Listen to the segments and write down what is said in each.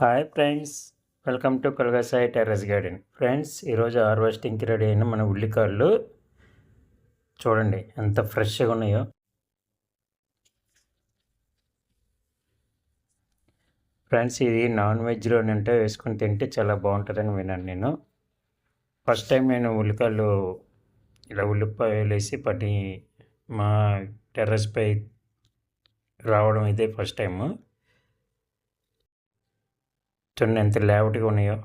Hi friends welcome to Kolagasai terrace garden friends ఈరోజు హార్వెస్టింగ్కి ready అయిన మన ఉల్లికాయలు చూడండి. ఎంత ఫ్రెష్గా ఉన్నాయో. ఫ్రెండ్స్ ఇది నాన్ వెజ్లో అంటే వేసుకొని తింటే చాలా బాగుంటుందని విన్నాను నేను. ఫస్ట్ టైం నేను ఉల్లికాయలు ఇలా ఉల్లిపాయలు వేసి పట్టి మా టెర్రస్పై రావడం ఇదే ఫస్ట్ టైము చూడండి ఎంత లేవటిగా ఉన్నాయో.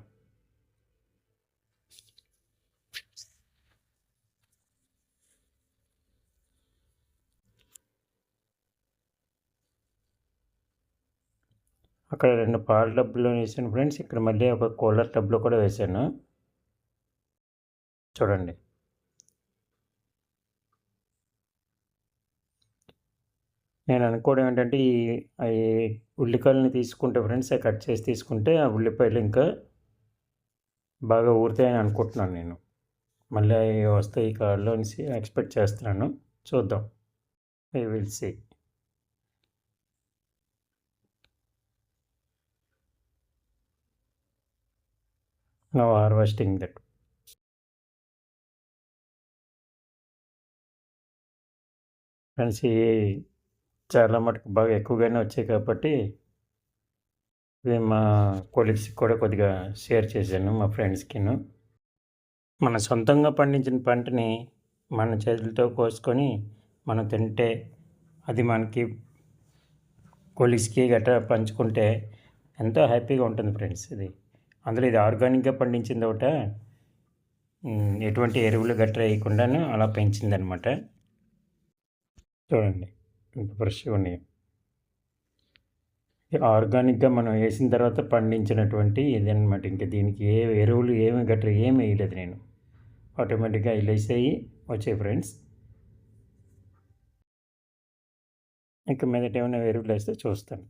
అక్కడ రెండు పాల డబ్బులు వేసాను ఫ్రెండ్స్. ఇక్కడ మళ్ళీ ఒక కూలర్ టబ్లో కూడా వేసాను. చూడండి. నేను అనుకోవడం ఏంటంటే ఈ ఉల్లికాయలని తీసుకుంటే ఫ్రెండ్స్ కట్ చేసి తీసుకుంటే ఆ ఉల్లిపాయలు ఇంకా బాగా ఊరుతాయని అనుకుంటున్నాను నేను. మళ్ళీ అవి వస్తాయి ఈ కాళ్ళలో ఎక్స్పెక్ట్ చేస్తున్నాను. చూద్దాం. I will see no harvesting that friends ఈ చాలా మటుకు బాగా ఎక్కువగానే వచ్చాయి కాబట్టి ఇవి మా కొలీగ్స్కి కూడా కొద్దిగా షేర్ చేశాను మా ఫ్రెండ్స్కిను మన సొంతంగా పండించిన పంటని మన చేతులతో కోసుకొని మనం తింటే అది మనకి కొలీగ్స్కి గట్రా పంచుకుంటే ఎంతో హ్యాపీగా ఉంటుంది ఫ్రెండ్స్ ఇది. అందులో ఇది ఆర్గానిక్గా పండించింది ఒకట. ఎటువంటి ఎరువులు గట్రా వేయకుండాను అలా పెంచిందనమాట చూడండి. ఇంత ఉన్నాయి. ఆర్గానిక్గా మనం వేసిన తర్వాత పండించినటువంటి ఇదనమాట ఇంకా దీనికి ఏ ఎరువులు ఏమి గట్రా ఏమి వేయలేదు నేను. ఆటోమేటిక్గా వేసాయి వచ్చాయి ఫ్రెండ్స్. ఇంకా మీదట ఏమైనా ఎరువులు వేస్తే చూస్తాను.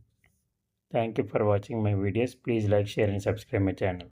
Thank you for watching my videos. Please like share and subscribe my channel.